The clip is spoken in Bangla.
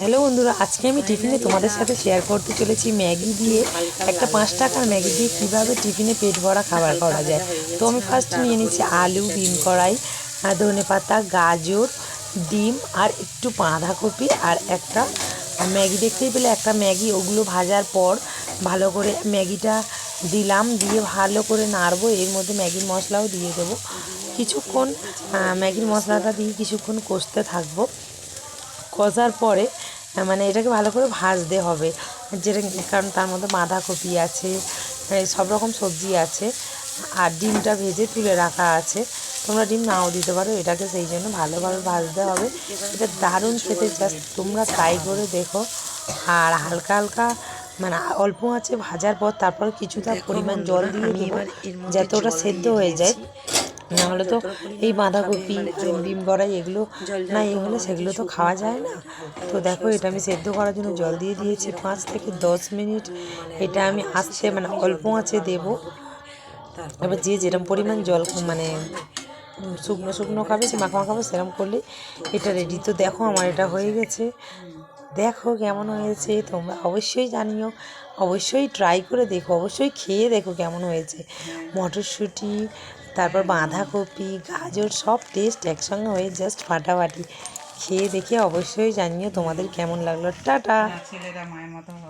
হ্যালো বন্ধুরা, আজকে আমি টিফিনে তোমাদের সাথে শেয়ার করতে চলেছি ম্যাগি দিয়ে। একটা পাঁচ টাকার ম্যাগি দিয়ে কীভাবে টিফিনে পেট ভরা খাবার করা যায়। তো আমি ফার্স্ট নিয়ে নিচ্ছি আলু ডিম কড়াই ধনে পাতা, গাজর, ডিম আর একটু বাঁধাকপি আর একটা ম্যাগি। দেখতেই পেলে একটা ম্যাগি, ওগুলো ভাজার পর ভালো করে ম্যাগিটা দিলাম, দিয়ে ভালো করে নাড়বো। এর মধ্যে ম্যাগির মশলাও দিয়ে দেবো। কিছুক্ষণ ম্যাগির মশলাটা দিয়ে কিছুক্ষণ কষতে থাকব। কষার পরে মানে এটাকে ভালো করে ভাজতে হবে। যেটা কারণ তার মধ্যে বাঁধাকপি আছে সব রকম সবজি আছে আর ডিমটা ভেজে তুলে রাখা আছে। তোমরা ডিম নাও দিতে পারো এটাকে সেই জন্য ভালোভাবে ভাজতে হবে। এটা দারুণ খেতে জাস্ট তোমরা ট্রাই করে দেখো। আর হালকা হালকা মানে অল্প আছে ভাজার পর তারপর কিছুটা পরিমাণ জল দিয়ে দেবো যাতে ওটা সেদ্ধ হয়ে যায়। নাহলে তো এই বাঁধাকপি, ডিম কড়াই এগুলো না এই হলে সেগুলো তো খাওয়া যায় না। তো দেখো এটা আমি সেদ্ধ করার জন্য জল দিয়ে দিয়েছি পাঁচ থেকে দশ মিনিট। এটা আমি আসছে মানে অল্প আঁচে দেবো। এবার যে যেরকম পরিমাণ জল মানে শুকনো শুকনো খাবে সে মাখা মাখাবে সেরকম করলে এটা রেডি তো দেখো আমার এটা হয়ে গেছে। দেখো কেমন হয়েছে, তোমরা অবশ্যই জানিও। অবশ্যই ট্রাই করে দেখো, অবশ্যই খেয়ে দেখো কেমন হয়েছে। মটরশুঁটি, তারপর বাঁধাকপি, গাজর, সব টেস্ট একসঙ্গে হয়ে জাস্ট ফাটাফাটি। খেয়ে দেখে অবশ্যই জানিও তোমাদের কেমন লাগল। টাটা। ছেলেরা মায়ের মতো